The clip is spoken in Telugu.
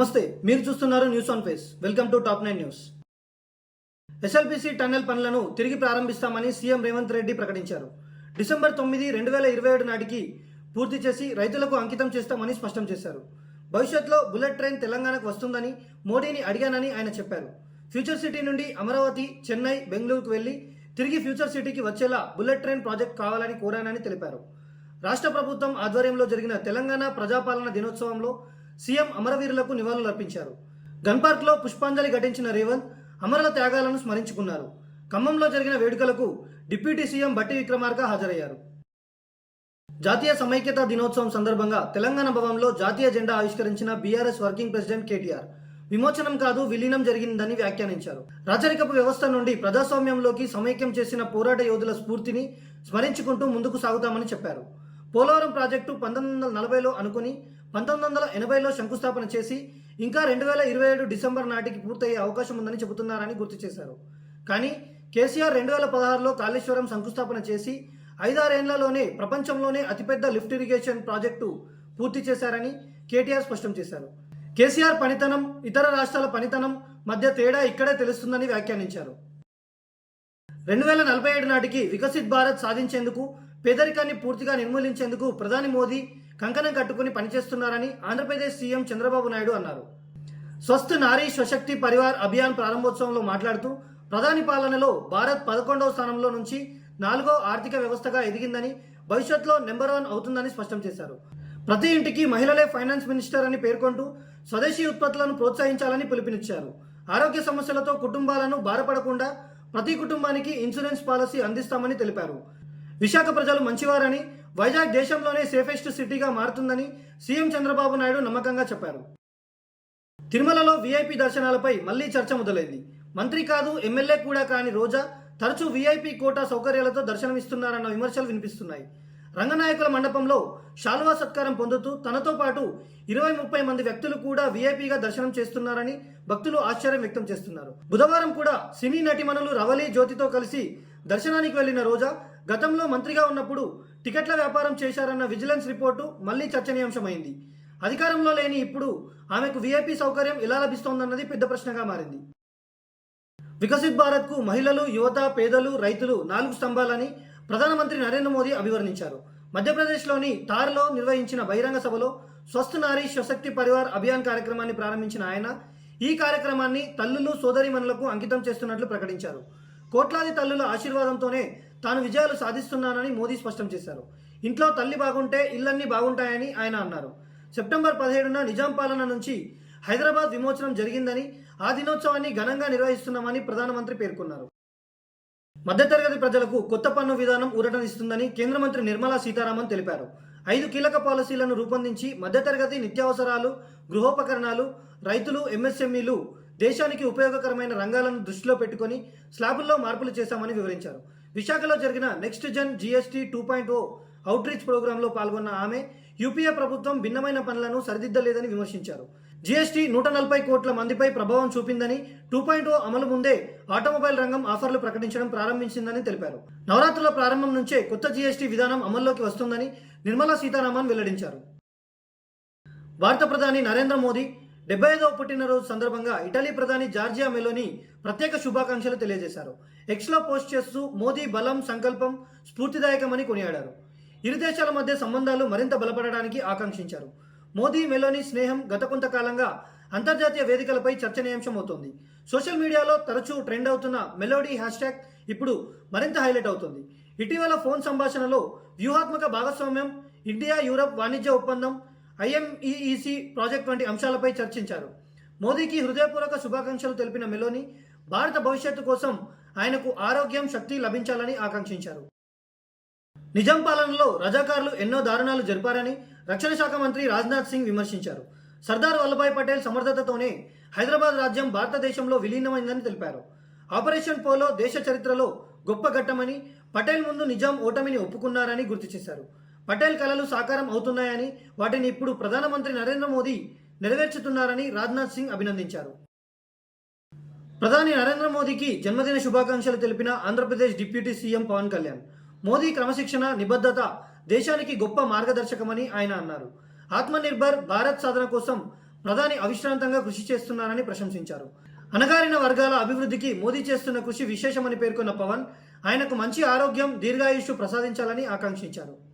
నమస్తే మీరు చూస్తున్నారు news on face welcome to top nine news SLBC tunnel పనులను తిరిగి ప్రారంభిస్తామని సీఎం రేవంత్ రెడ్డి ప్రకటించారు. డిసెంబర్ తొమ్మిది రెండు వేల ఇరవై ఏడు నాటికి పూర్తి చేసి రైతులకు అంకితం చేస్తామని స్పష్టం చేశారు. భవిష్యత్తులో బుల్లెట్ ట్రైన్ తెలంగాణకు వస్తుందని మోడీని అడిగానని ఆయన చెప్పారు. ఫ్యూచర్ సిటీ నుండి అమరావతి చెన్నై బెంగళూరుకు వెళ్ళి తిరిగి ఫ్యూచర్ సిటీకి వచ్చేలా బుల్లెట్ ట్రైన్ ప్రాజెక్ట్ కావాలని కోరానని తెలిపారు. రాష్ట్ర ప్రభుత్వం ఆధ్వర్యంలో జరిగిన తెలంగాణ ప్రజాపాలన దినోత్సవంలో సీఎం అమరవీరులకు నివాళులర్పించారు గన్పార్క్లో పుష్పాంజలి ఘటించిన రేవంత్ అమరుల త్యాగాలను స్మరించుకున్నారు. ఖమ్మంలో జరిగిన వేడుకలకు డిప్యూటీ సీఎం బట్టి విక్రమార్క హాజరయ్యారు. జాతీయ సమైక్యత దినోత్సవం సందర్భంగా తెలంగాణ భవన్లో జాతీయ జెండా ఆవిష్కరించిన బీఆర్ఎస్ వర్కింగ్ ప్రెసిడెంట్ కేటీఆర్. విమోచనం కాదు విలీనం జరిగిందని వ్యాఖ్యానించారు. రాచరికపు వ్యవస్థ నుండి ప్రజాస్వామ్యంలోకి సమైక్యం చేసిన పోరాట యోధుల స్ఫూర్తిని స్మరించుకుంటూ ముందుకు సాగుతామని చెప్పారు. పోలవరం ప్రాజెక్టు పంతొమ్మిది వందల నలభైలో అనుకుని పంతొమ్మిది వందల ఎనభైలో శంకుస్థాపన చేసి ఇంకా రెండు వేల ఇరవై ఏడు డిసెంబర్ నాటికి పూర్తయ్యే అవకాశం ఉందని చెబుతున్నారని గుర్తు చేశారు. కానీ కేసీఆర్ రెండు వేల పదహారులో కాళేశ్వరం శంకుస్థాపన చేసి ఐదారేళ్ళలోనే ప్రపంచంలోనే అతిపెద్ద లిఫ్ట్ ఇరిగేషన్ ప్రాజెక్టు పూర్తి చేశారని కేటీఆర్ స్పష్టం చేశారు. కేసీఆర్ పనితనం ఇతర రాష్ట్రాల పనితనం మధ్య తేడా ఇక్కడే తెలుస్తుందని వ్యాఖ్యానించారు. రెండు వేల నలభై ఏడు నాటికి వికసిత్ భారత్ సాధించేందుకు పేదరికాన్ని పూర్తిగా నిర్మూలించేందుకు ప్రధాని మోదీ కంకణం కట్టుకుని పనిచేస్తున్నారని ఆంధ్రప్రదేశ్ సీఎం చంద్రబాబు నాయుడు అన్నారు. స్వస్థ నారీ స్వశక్తి పరివార్ అభియాన్ ప్రారంభోత్సవంలో మాట్లాడుతూ ప్రధాని పాలనలో భారత్ పదకొండవ స్థానంలో నుంచి నాలుగో ఆర్థిక వ్యవస్థగా ఎదిగిందని భవిష్యత్తులో నెంబర్ వన్ అవుతుందని స్పష్టం చేశారు. ప్రతి ఇంటికి మహిళలే ఫైనాన్స్ మినిస్టర్ అని పేర్కొంటూ స్వదేశీ ఉత్పత్తులను ప్రోత్సహించాలని పిలుపునిచ్చారు. ఆరోగ్య సమస్యలతో కుటుంబాలను బాధపడకుండా ప్రతి కుటుంబానికి ఇన్సూరెన్స్ పాలసీ అందిస్తామని తెలిపారు. విశాఖ ప్రజలు మంచివారని వైజాగ్ దేశంలోనే సేఫెస్ట్ సిటీగా మారుతుందని సీఎం చంద్రబాబు నాయుడు నమ్మకంగా చెప్పారు. తిరుమలలో వీఐపీ దర్శనాలపై మళ్ళీ చర్చ మొదలైంది. మంత్రి కాదు ఎమ్మెల్యే కూడా కాని రోజా తరచూ వీఐపీ కోటా సౌకర్యాలతో దర్శనమిస్తున్నారన్న విమర్శలు వినిపిస్తున్నాయి. రంగనాయకుల మండపంలో శాల్వా సత్కారం పొందుతూ తనతో పాటు ఇరవై ముప్పై మంది వ్యక్తులు కూడా వీఐపీగా దర్శనం చేస్తున్నారని భక్తులు ఆశ్చర్యం వ్యక్తం చేస్తున్నారు. బుధవారం కూడా సినీ నటిమణులు రవలి జ్యోతితో కలిసి దర్శనానికి వెళ్ళిన రోజా గతంలో మంత్రిగా ఉన్నప్పుడు టికెట్ల వ్యాపారం చేశారన్న విజిలెన్స్ రిపోర్టు మళ్ళీ చర్చనీయాంశమైంది. అధికారంలో లేని ఇప్పుడు ఆమెకు వీఐపీ సౌకర్యం ఎలా లభిస్తోందన్నది పెద్ద ప్రశ్నగా మారింది. వికసిత్ భారత్కు మహిళలు యువత పేదలు రైతులు నాలుగు స్తంభాలని ప్రధానమంత్రి నరేంద్ర మోదీ అభివర్ణించారు. మధ్యప్రదేశ్లోని తార్లో నిర్వహించిన బహిరంగ సభలో స్వస్థ నారీ స్వశక్తి పరివార్ అభియాన్ కార్యక్రమాన్ని ప్రారంభించిన ఆయన ఈ కార్యక్రమాన్ని తల్లులు సోదరిమణులకు అంకితం చేస్తున్నట్లు ప్రకటించారు. కోట్లాది తల్లుల ఆశీర్వాదంతోనే తాను విజయాలు సాధిస్తున్నానని మోదీ స్పష్టం చేశారు. ఇంట్లో తల్లి బాగుంటే ఇళ్ళన్నీ బాగుంటాయని ఆయన అన్నారు. సెప్టెంబర్ పదిహేడున నిజాం పాలన నుంచి హైదరాబాద్ విమోచనం జరిగిందని ఆ దినోత్సవాన్ని ఘనంగా నిర్వహిస్తున్నామని ప్రధానమంత్రి పేర్కొన్నారు. మధ్యతరగతి ప్రజలకు కొత్త పన్ను విధానం ఊరటనిస్తుందని కేంద్ర మంత్రి నిర్మలా సీతారామన్ తెలిపారు. ఐదు కీలక పాలసీలను రూపొందించి మధ్యతరగతి నిత్యావసరాలు గృహోపకరణాలు రైతులు ఎంఎస్ఎంఈలు దేశానికి ఉపయోగకరమైన రంగాలను దృష్టిలో పెట్టుకొని స్లాబుల్లో మార్పులు చేశామని వివరించారు. విశాఖలో జరిగిన next gen GST two point O outreach ప్రోగ్రాంలో పాల్గొన్న ఆమె యూపీఏ ప్రభుత్వం భిన్నమైన పనులను సరిదిద్దలేదని విమర్శించారు. జీఎస్టీ నూట నలభై కోట్ల మందిపై ప్రభావం చూపిందని టూ పాయింట్ ఓ అమలు ముందే ఆటోమొబైల్ రంగం ఆఫర్లు ప్రకటించడం ప్రారంభించిందని తెలిపారు. నవరాత్రుల ప్రారంభం నుంచే కొత్త జీఎస్టీ విధానం అమల్లోకి వస్తుందని నిర్మలా సీతారామన్ వెల్లడించారు. భారత ప్రధాని నరేంద్ర మోదీ డెబ్బై ఐదవ పుట్టినరోజు సందర్భంగా ఇటలీ ప్రధాని జార్జియా మెలోని ప్రత్యేక శుభాకాంక్షలు తెలియజేశారు. ఎక్స్లో పోస్ట్ చేస్తూ మోదీ బలం సంకల్పం స్ఫూర్తిదాయకమని కొనియాడారు. ఇరు దేశాల మధ్య సంబంధాలు మరింత బలపడడానికి ఆకాంక్షించారు. మోదీ మెలోని స్నేహం గత కొంతకాలంగా అంతర్జాతీయ వేదికలపై చర్చనీయాంశమవుతోంది. సోషల్ మీడియాలో తరచూ ట్రెండ్ అవుతున్న మెలోడీ హ్యాష్ ట్యాగ్ ఇప్పుడు మరింత హైలైట్ అవుతుంది. ఇటీవల ఫోన్ సంభాషణలో వ్యూహాత్మక భాగస్వామ్యం ఇండియా యూరప్ వాణిజ్య ఒప్పందం ఐఎంఈఈసి ప్రాజెక్ట్ వంటి అంశాలపై చర్చించారు. మోదీకి హృదయపూర్వక శుభాకాంక్షలు తెలిపిన మెలోని భారత భవిష్యత్తు కోసం ఆయనకు ఆరోగ్యం శక్తి లభించాలని ఆకాంక్షించారు. నిజాం పాలనలో రజాకారులు ఎన్నో దారుణాలు జరిపారని రక్షణ శాఖ మంత్రి రాజ్నాథ్ సింగ్ విమర్శించారు. సర్దార్ వల్లభాయ్ పటేల్ సమర్థతతోనే హైదరాబాద్ రాజ్యం భారతదేశంలో విలీనమైందని తెలిపారు. ఆపరేషన్ పోలో దేశ చరిత్రలో గొప్ప ఘట్టమని పటేల్ ముందు నిజాం ఓటమిని ఒప్పుకున్నారని గుర్తు చేశారు. పటేల్ కళలు సాకారం అవుతున్నాయని వాటిని ఇప్పుడు ప్రధానమంత్రి నరేంద్ర మోదీ నెరవేర్చుతున్నారని రాజ్నాథ్ సింగ్ అభినందించారు. ప్రధాని నరేంద్ర మోదీకి జన్మదిన శుభాకాంక్షలు తెలిపిన ఆంధ్రప్రదేశ్ డిప్యూటీ సీఎం పవన్ కళ్యాణ్. మోదీ క్రమశిక్షణ నిబద్ధత దేశానికి గొప్ప మార్గదర్శకమని ఆయన అన్నారు. ఆత్మనిర్భర్ భారత్ సాధన కోసం ప్రధాని అవిశ్రాంతంగా కృషి చేస్తున్నారని ప్రశంసించారు. అణగారిన వర్గాల అభివృద్ధికి మోదీ చేస్తున్న కృషి విశేషమని పేర్కొన్న పవన్ ఆయనకు మంచి ఆరోగ్యం దీర్ఘాయుష్షు ప్రసాదించాలని ఆకాంక్షించారు.